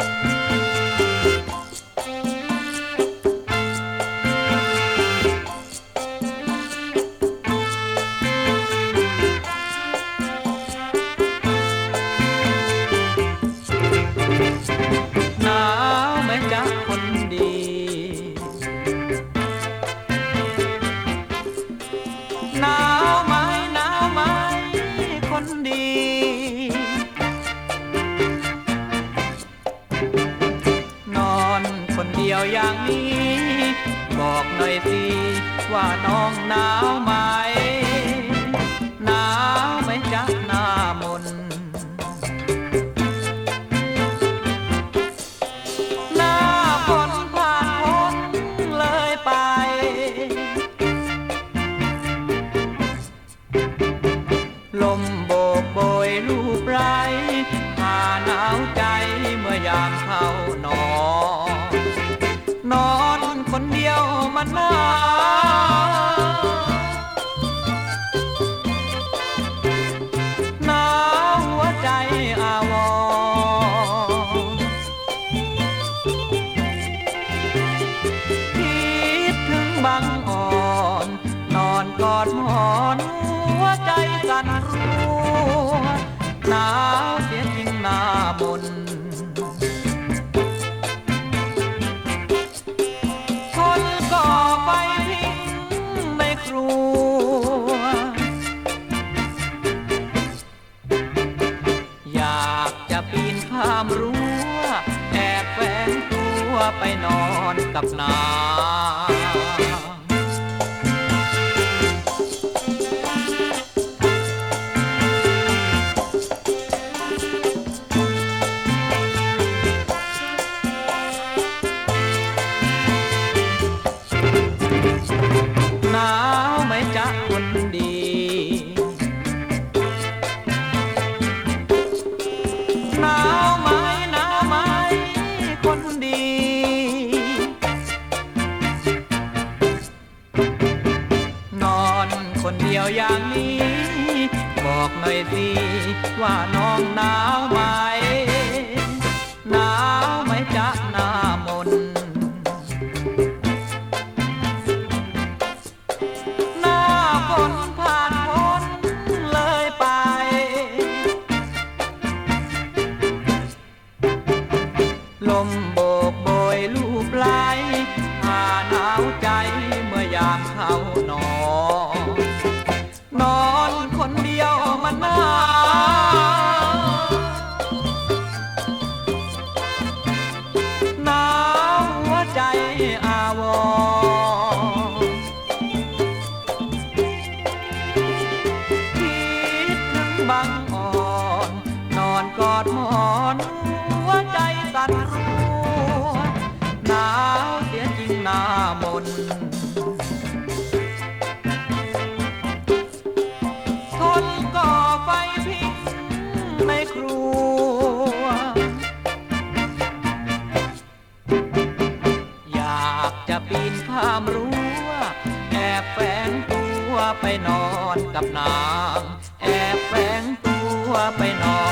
ห ว่าน้องหนาวไหมหนาวไหมจ๊ะหน้ามนหน้าฝนผ่านพ้นเลยไป ลมโบกโบยรูปไรพาหนาวใจเมื่อยามเข้านอนนอนคนเดียวมันหนาว หนาวหัวใจอาวรณ์คิดถึงบางอ่อน นอนกอดหมอน หัวใจสั่นรัวหนาวเสีย ครัว อยากจะปีนข้ามรั้วแอบแฝงตัวไปนอนกับนาง คนเดียวอย่างนี้ บอกหน่อยสิว่าน้องหนาวไหมหนาวไหมจ๊ะหน้ามนหน้าฝนผ่านพ้นเลยไป ลมโบกโบยลูบไหลพาหนาวใจเมื่อยามเข้านอน ดหมอนหัวใจสั่นรัวหนาวเสียจริงหน้ามนทนก่อไฟพิงในครัว อยากจะปีนข้ามรู้วแอบแฝงตัวไปนอนกับนาง แอบแฝงตัวไปนอน